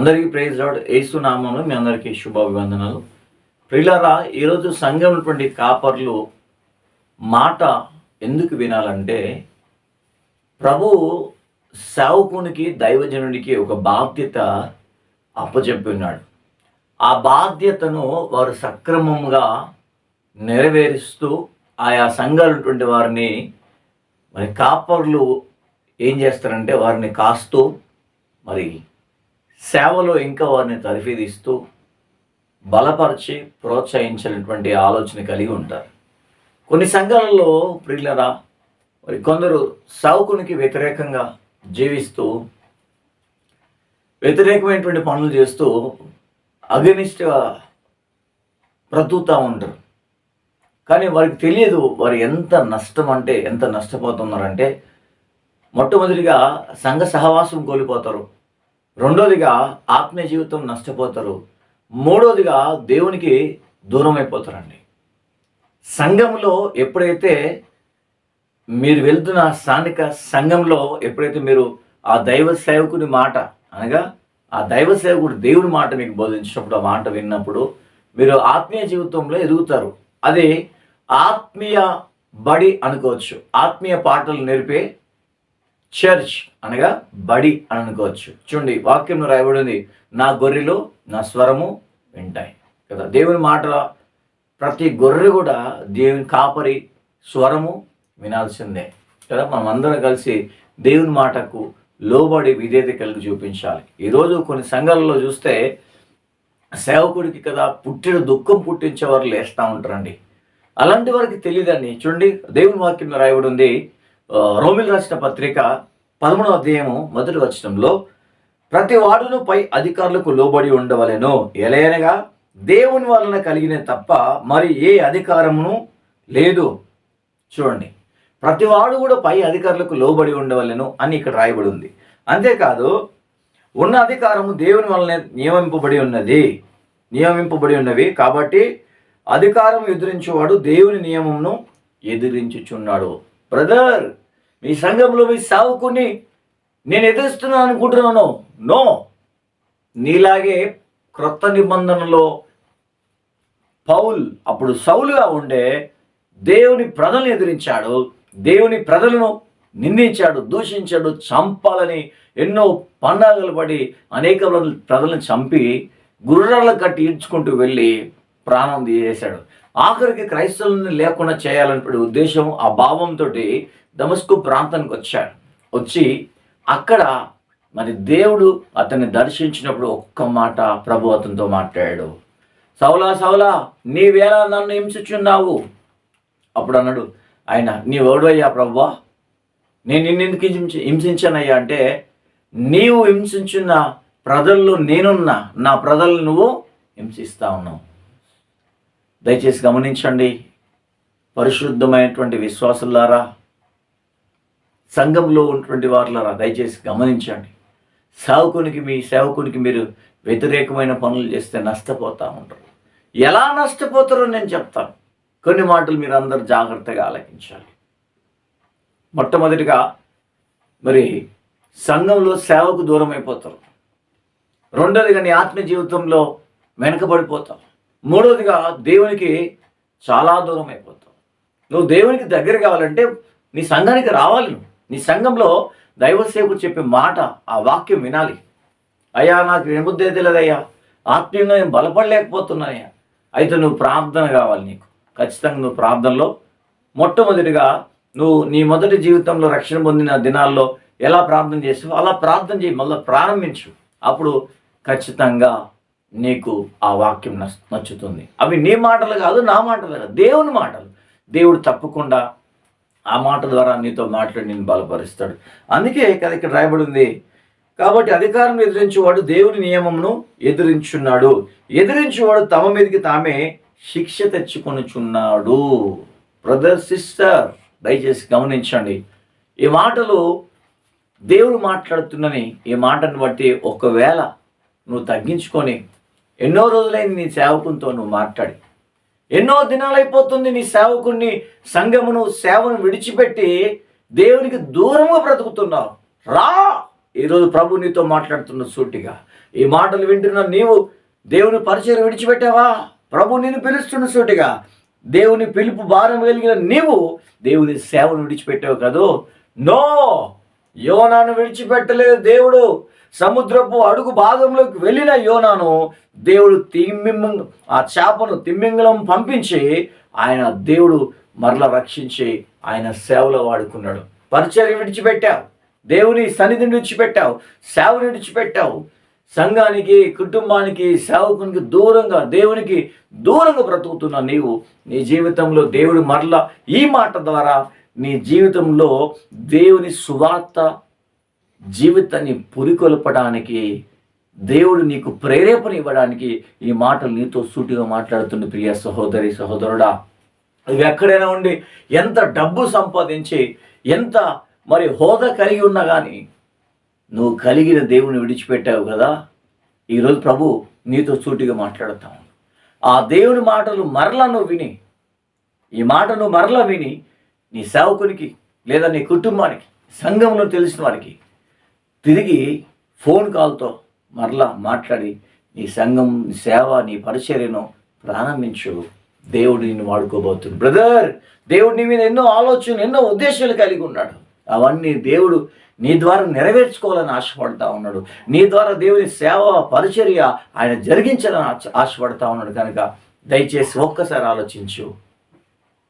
అందరికీ praise lord ఏసు నామంలో మీ అందరికీ శుభాభివందనాలు. ప్రియులారా ఈరోజు సంఘంటువంటి కాపర్లు మాట ఎందుకు వినాలంటే ప్రభు సేవకునికి దైవజనుడికి ఒక బాధ్యత అప్పచెప్పినాడు. ఆ బాధ్యతను వారు సక్రమంగా నెరవేరుస్తూ ఆయా సంఘాలటువంటి వారిని మరి కాపర్లు ఏం చేస్తారంటే వారిని కాస్తూ మరి సేవలో ఇంకా వారిని తరిఫీదిస్తూ బలపరిచి ప్రోత్సహించినటువంటి ఆలోచన కలిగి ఉంటారు. కొన్ని సంఘాలలో ప్రియులరా మరి కొందరు సావుకునికి వ్యతిరేకంగా జీవిస్తూ వ్యతిరేకమైనటువంటి పనులు చేస్తూ అగనిస్ట్గా బ్రతుకుతూ ఉంటారు. కానీ వారికి తెలియదు వారు ఎంత నష్టం అంటే ఎంత నష్టపోతున్నారంటే మొట్టమొదటిగా సంఘ సహవాసం కోల్పోతారు. రెండోదిగా ఆత్మీయ జీవితం నష్టపోతారు. మూడోదిగా దేవునికి దూరం అయిపోతారండి సంఘంలో ఎప్పుడైతే మీరు వెళ్తున్న స్థానిక సంఘంలో ఎప్పుడైతే మీరు ఆ దైవ సేవకుని మాట అనగా ఆ దైవ సేవకుడు దేవుని మాట మీకు బోధించినప్పుడు ఆ మాట విన్నప్పుడు మీరు ఆత్మీయ జీవితంలో ఎదుగుతారు. అది ఆత్మీయ బడి అనుకోవచ్చు. ఆత్మీయ పాటలు నేర్పే చర్చ్ అనగా బడి అని అనుకోవచ్చు. చూడండి వాక్యంలో రాయబడింది నా గొర్రెలు నా స్వరము వింటాయి. కదా దేవుని మాట ప్రతి గొర్రె కూడా దేవుని కాపరి స్వరము వినాల్సిందే. కదా మనం అందరం కలిసి దేవుని మాటకు లోబడి విధేయత కలిగి చూపించాలి. ఈరోజు కొన్ని సంఘాలలో చూస్తే సేవకుడికి కదా పుట్టిన దుఃఖం పుట్టించేవారు లేస్తూ ఉంటారండి. అలాంటి వారికి తెలియదండి. చూడండి దేవుని వాక్యం రాయబడి ఉంది రోమిల్ రాసిన పత్రిక పదమూడవ అధ్యాయము మొదటి వచనంలో ప్రతి వాడును పై అధికారులకు లోబడి ఉండవలెను. ఎలయనగా దేవుని వలన కలిగిన తప్ప మరి ఏ అధికారమును లేదు. చూడండి ప్రతివాడు కూడా పై అధికారులకు లోబడి ఉండవలను అని ఇక్కడ రాయబడి ఉంది అంతేకాదు ఉన్న అధికారము దేవుని వలన నియమింపబడి ఉన్నది. నియమింపబడి ఉన్నవి కాబట్టి అధికారం ఎదిరించేవాడు దేవుని నియమమును ఎదిరించుచున్నాడు. బ్రదర్ మీ సంఘంలో మీ సావుకుని నేను ఎదురుస్తున్నాను అనుకుంటున్నాను. నో. నీలాగే క్రొత్త నిబంధనలో పౌల్ అప్పుడు సౌలుగా ఉండే దేవుని ప్రజలను ఎదిరించాడు. దేవుని ప్రజలను నిందించాడు దూషించాడు చంపాలని ఎన్నో పండాగలు పడి అనేక ప్రజలను చంపి గుర్రాల కట్టి ఈడ్చుకుంటూ వెళ్ళి ప్రాణం తీసేశాడు. ఆఖరికి క్రైస్తవులను లేకుండా చేయాలనే ఉద్దేశం ఆ భావంతో దమస్కు ప్రాంతానికి వచ్చాడు. వచ్చి అక్కడ మరి దేవుడు అతన్ని దర్శించినప్పుడు ఒక్క మాట ప్రభు అతనితో మాట్లాడాడు. సౌలా సౌలా నీవేళ నన్ను హింసించున్నావు అప్పుడు అన్నాడు ఆయన నీ ఓడవయ్యా ప్రవ్వా నేను నిన్నెందుకు హింసించి హింసించానయ్యా అంటే నీవు హింసించున్న ప్రజల్లో నేనున్నా. నా ప్రజలను నువ్వు హింసిస్తా ఉన్నావు. దయచేసి గమనించండి పరిశుద్ధమైనటువంటి విశ్వాసులారా సంఘంలో ఉన్నటువంటి వారులారా దయచేసి గమనించండి. సేవకునికి మీ సేవకునికి మీరు వ్యతిరేకమైన పనులు చేస్తే నష్టపోతూ ఉంటారు. ఎలా నష్టపోతారో నేను చెప్తాను. కొన్ని మాటలు మీరు అందరు జాగ్రత్తగా ఆలకించాలి. మొట్టమొదటిగా మరి సంఘంలో సేవకు దూరం అయిపోతారు రెండోదిగా నీ ఆత్మ జీవితంలో వెనకబడిపోతారు. మూడవదిగా దేవునికి చాలా దూరం అయిపోతావు. నువ్వు దేవునికి దగ్గర కావాలంటే నీ సంఘానికి రావాలి నువ్వు. నీ సంఘంలో దైవ సేవకుడు చెప్పే మాట ఆ వాక్యం వినాలి. అయ్యా నాకు వినబుద్ధి తెలియదయ్యా ఆత్మీయంగా నేను బలపడలేకపోతున్నానయ్యా. అయితే నువ్వు ప్రార్థన కావాలి నీకు. ఖచ్చితంగా నువ్వు ప్రార్థనలో మొట్టమొదటిగా నువ్వు నీ మొదటి జీవితంలో రక్షణ పొందిన దినాల్లో ఎలా ప్రార్థన చేసావు అలా ప్రార్థన చేయి. మళ్ళీ ప్రారంభించు. అప్పుడు ఖచ్చితంగా నీకు ఆ వాక్యం నచ్చుతుంది. అవి నీ మాటలు కాదు నా మాటలు కాదు దేవుని మాటలు. దేవుడు తప్పకుండా ఆ మాట ద్వారా నీతో మాట్లాడి నేను బలపరుస్తాడు. అందుకే కదా ఇక్కడ రాయబడి ఉంది కాబట్టి అధికారం ఎదిరించేవాడు దేవుని నియమమును ఎదిరించున్నాడు. ఎదిరించేవాడు తమ మీదకి తామే శిక్ష తెచ్చుకొనుచున్నాడు. బ్రదర్ సిస్టర్ దయచేసి గమనించండి. ఈ మాటలు దేవుడు మాట్లాడుతున్నని ఈ మాటను బట్టి ఒకవేళ నువ్వు తగ్గించుకొని ఎన్నో రోజులైంది నీ సేవకునితో నువ్వు మాట్లాడి. ఎన్నో దినాలైపోతుంది నీ సేవకుని సంఘమును సేవను విడిచిపెట్టి దేవునికి దూరంగా బ్రతుకుతున్నావు. రా! ఈరోజు ప్రభు నీతో మాట్లాడుతున్న సూటిగా. ఈ మాటలు వింటున్న నీవు దేవుని పరిచయం విడిచిపెట్టావా? ప్రభు నేను పిలుస్తున్న సూటిగా. దేవుని పిలుపు భారం కలిగిన నీవు దేవుని సేవను విడిచిపెట్టావు కదూ? నో! యోనాను విడిచిపెట్టలేదు దేవుడు. సముద్రపు అడుగు భాగంలోకి వెళ్ళిన యోనాను దేవుడు తిమ్మింగ ఆ చేపను తిమ్మింగలం పంపించి ఆయన దేవుడు మరల రక్షించి ఆయన సేవలో వాడుకున్నాడు. పరిచర్య విడిచిపెట్టావు దేవుని సన్నిధిని విడిచిపెట్టావు సేవని విడిచిపెట్టావు. సంఘానికి కుటుంబానికి సేవకునికి దూరంగా దేవునికి దూరంగా బ్రతుకుతున్న నీవు నీ జీవితంలో దేవుడు మరల ఈ మాట ద్వారా నీ జీవితంలో దేవుని సువార్త జీవితాన్ని పురికొల్పడానికి దేవుడు నీకు ప్రేరేపణ ఇవ్వడానికి ఈ మాటలు నీతో సూటిగా మాట్లాడుతున్న ప్రియ సహోదరి సహోదరుడా. ఇవి ఎక్కడైనా ఉండి ఎంత డబ్బు సంపాదించి ఎంత మరి హోదా కలిగి ఉన్నా కానీ నువ్వు కలిగిన దేవుని విడిచిపెట్టావు కదా. ఈరోజు ప్రభు నీతో సూటిగా మాట్లాడతాం. ఆ దేవుని మాటలు మరలా నువ్వు విని ఈ మాట నువ్వు మరలా విని నీ సేవకునికి లేదా నీ కుటుంబానికి సంఘంలో తెలిసిన వారికి తిరిగి ఫోన్ కాల్తో మరలా మాట్లాడి నీ సంఘం నీ సేవ నీ పరిచర్యను ప్రారంభించు. దేవుడు నిన్ను వాడుకోబోతుంది బ్రదర్ దేవుడు నీ మీద ఎన్నో ఆలోచనలు ఎన్నో ఉద్దేశాలు కలిగి ఉన్నాడు. అవన్నీ దేవుడు నీ ద్వారా నెరవేర్చుకోవాలని ఆశపడతా ఉన్నాడు. నీ ద్వారా దేవుని సేవ పరిచర్య ఆయన జరిగించాలని ఆశ- ఆశపడతా ఉన్నాడు. కనుక దయచేసి ఒక్కసారి ఆలోచించు.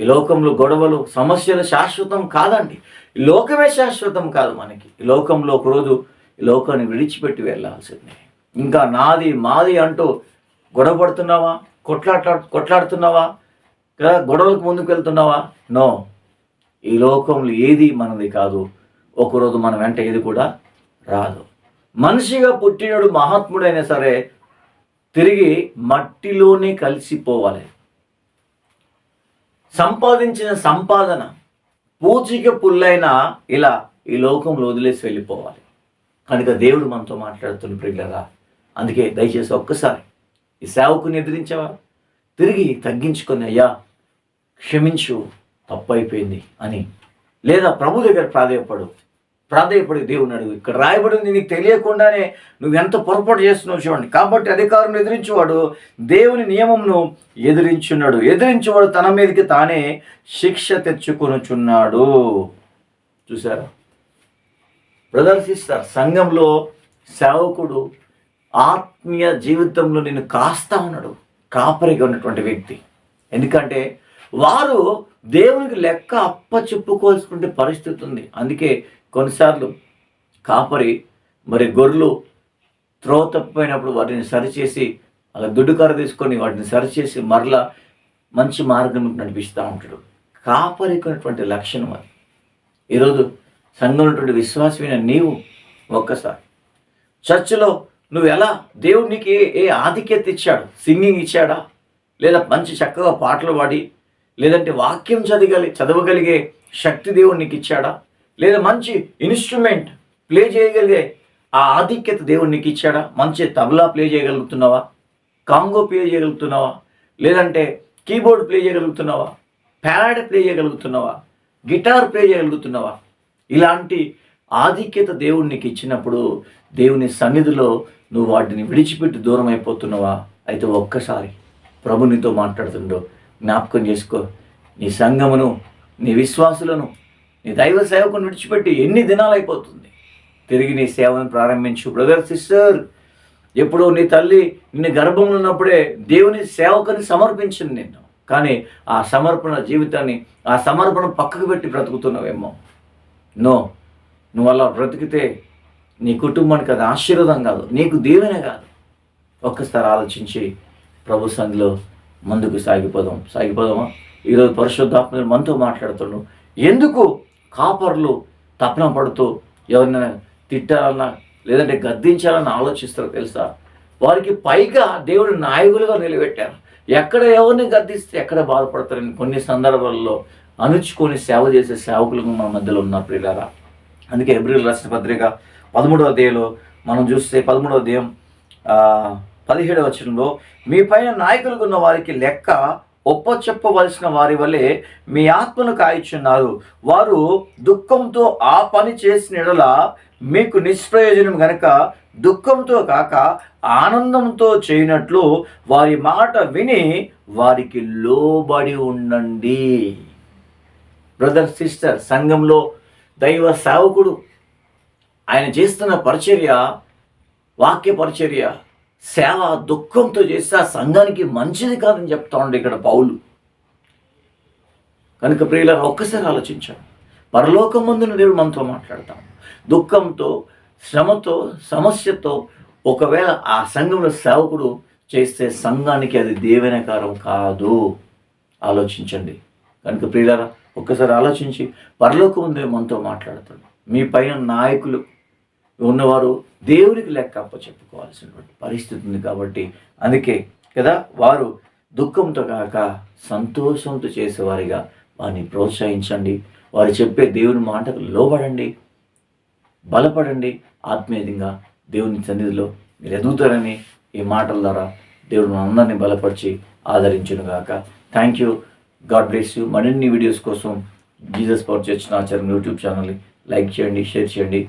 ఈ లోకంలో గొడవలు సమస్యలు శాశ్వతం కాదండి. లోకమే శాశ్వతం కాదు మనకి. ఈ లోకంలో ఒకరోజు ఈ లోకాన్ని విడిచిపెట్టి వెళ్ళాల్సిందే. ఇంకా నాది మాది అంటూ గొడవపడుతున్నావా? కొట్లాట్లా కొట్లాడుతున్నావా? కదా గొడవలకు ముందుకు వెళ్తున్నావా? నో. ఈ లోకంలో ఏది మనది కాదు. ఒకరోజు మన వెంట ఏది కూడా రాదు. మనిషిగా పుట్టినడు మహాత్ముడైనా సరే తిరిగి మట్టిలోనే కలిసిపోవాలి. సంపాదించిన సంపాదన పూచిక పుల్లైనా ఇలా ఈ లోకంలో వదిలేసి వెళ్ళిపోవాలి. కనుక దేవుడు మనతో మాట్లాడుతున్న ప్రియులరా అందుకే దయచేసి ఒక్కసారి ఈ సేవకుని ఎదిరించావా? తిరిగి తగ్గించుకొని అయ్యా క్షమించు తప్పైపోయింది అని. లేదా ప్రభు దగ్గర ప్రాధేయపడు. ప్రాధాయపడి దేవుని అడుగు ఇక్కడ రాయబడింది నీకు తెలియకుండానే నువ్వు పొరపాటు చేస్తున్నావు చూడండి. కాబట్టి అధికారులను ఎదిరించేవాడు దేవుని నియమంను ఎదిరించున్నాడు. ఎదిరించేవాడు తన మీదకి తానే శిక్ష తెచ్చుకొనుచున్నాడు. చూసారా బ్రదర్స్ సిస్టర్ సంఘంలో సేవకుడు ఆత్మీయ జీవితంలో నేను కాస్తా ఉన్నాడు. కాపరిగా ఉన్నటువంటి వ్యక్తి. ఎందుకంటే వారు దేవునికి లెక్క అప్ప చెప్పుకోవాల్సినటువంటి పరిస్థితి ఉంది. అందుకే కొన్నిసార్లు కాపరి మరి గొర్రెలు త్రోవ తప్పిపోయినప్పుడు వాటిని సరిచేసి అలా దుడ్డుకర్ర తీసుకొని వాటిని సరిచేసి మరలా మంచి మార్గం నడిపిస్తూ ఉంటాడు. కాపరికున్నటువంటి లక్షణం అది. ఈరోజు సంఘంలో ఉన్నటువంటి విశ్వాసమైన నీవు ఒక్కసారి. చర్చిలో నువ్వు ఎలా దేవుడు నీకు ఏ ఏ ఆధిక్యత ఇచ్చాడు? సింగింగ్ ఇచ్చాడా? లేదా మంచి చక్కగా పాటలు పాడి లేదంటే వాక్యం చదవగలి చదవగలిగే శక్తి దేవుడు నీకు ఇచ్చాడా? లేదా మంచి ఇన్స్ట్రుమెంట్ ప్లే చేయగలిగే ఆ ఆధిక్యత దేవుడు నీకు ఇచ్చాడా? మంచి తబలా ప్లే చేయగలుగుతున్నావా? కాంగో ప్లే చేయగలుగుతున్నావా? లేదంటే కీబోర్డ్ ప్లే చేయగలుగుతున్నావా? ప్యాడ్ ప్లే చేయగలుగుతున్నావా? గిటార్ ప్లే చేయగలుగుతున్నావా? ఇలాంటి ఆధిక్యత దేవుడు నీకు ఇచ్చినప్పుడు దేవుని సన్నిధిలో నువ్వు వాటిని విడిచిపెట్టి దూరం అయిపోతున్నావా అయితే ఒక్కసారి ప్రభు నీతో మాట్లాడుతుండో. జ్ఞాపకం చేసుకో. నీ సంఘమును నీ విశ్వాసులను నీ దైవ సేవకుని విడిచిపెట్టి ఎన్ని దినాలు అయిపోతుంది? తిరిగి నీ సేవను ప్రారంభించు బ్రదర్ సిస్టర్ ఎప్పుడో నీ తల్లి నిన్ను గర్భంలో ఉన్నప్పుడే దేవుని సేవకుని సమర్పించింది నిన్ను. కానీ ఆ సమర్పణ జీవితాన్ని ఆ సమర్పణ పక్కకు పెట్టి బ్రతుకుతున్నావేమో. నో నువ్వు అలా బ్రతికితే నీ కుటుంబానికి అది ఆశీర్వాదం కాదు నీకు దేవునే కాదు. ఒక్కసారి ఆలోచించి ప్రభు సంధిలో ముందుకు సాగిపోదాం. సాగిపోదామా? ఈరోజు పరిశుద్ధాత్మ మనతో మాట్లాడుతున్నాడు. ఎందుకు? కాపర్లు తపన పడుతూ ఎవరినైనా తిట్టాలన్నా లేదంటే గద్దించాలని ఆలోచిస్తారో తెలుసా? వారికి పైగా దేవుడు నాయకులుగా నిలబెట్టారు. ఎక్కడ ఎవరిని గద్దిస్తే ఎక్కడ బాధపడతారని కొన్ని సందర్భాల్లో అణుచుకొని సేవ చేసే సేవకులు మన మధ్యలో ఉన్నారు ప్రియులారా. అందుకే ఎబ్రిల్ రాసిన పత్రిక పదమూడవ అధ్యాయంలో మనం చూస్తే పదమూడవ దేయం పదిహేడవ వచనంలో మీ పైన నాయకులుగా ఉన్న వారికి లెక్క ఒప్ప చెప్పవలసిన వారి వలె మీ ఆత్మను కాయిచున్నారు. వారు దుఃఖంతో ఆ పని చేసిన యెడల మీకు నిష్ప్రయోజనం గనక దుఃఖంతో కాక ఆనందంతో చేయనట్లు వారి మాట విని వారికి లోబడి ఉండండి. బ్రదర్ సిస్టర్ సంఘంలో దైవ సేవకుడు ఆయన చేస్తున్న పరిచర్య వాక్య పరిచర్య సేవ దుఃఖంతో చేస్తే ఆ సంఘానికి మంచిది కాదని చెప్తా ఉండే ఇక్కడ పౌలు. కనుక ప్రియులను ఒక్కసారి ఆలోచించాం పరలోకం ముందున దేవుడు మనతో మాట్లాడతాం. దుఃఖంతో శ్రమతో సమస్యతో ఒకవేళ ఆ సంఘంలో సేవకుడు చేస్తే సంఘానికి అది దేవనకారం కాదు. ఆలోచించండి. కనుక ప్రియులారా ఒక్కసారి ఆలోచించి పరలోకం ముందే మనతో మాట్లాడతాడు. మీ పైన నాయకులు ఉన్నవారు దేవునికి లెక్క అప్ప చెప్పుకోవాల్సినటువంటి పరిస్థితి ఉంది కాబట్టి అందుకే కదా వారు దుఃఖంతో కాక సంతోషంతో చేసేవారిగా వారిని ప్రోత్సహించండి. వారు చెప్పే దేవుని మాటకు లోబడండి. బలపడండి. ఆత్మీయంగా దేవుని సన్నిధిలో మీరు ఎదుగుతారని ఈ మాటల ద్వారా దేవుడు అందరినీ బలపరిచి ఆదరించును గాక. Thank you God bless you మరిన్ని వీడియోస్ కోసం జీసస్ పవర్ చర్చ్ ఆచారం యూట్యూబ్ ఛానల్ని లైక్ చేయండి షేర్ చేయండి.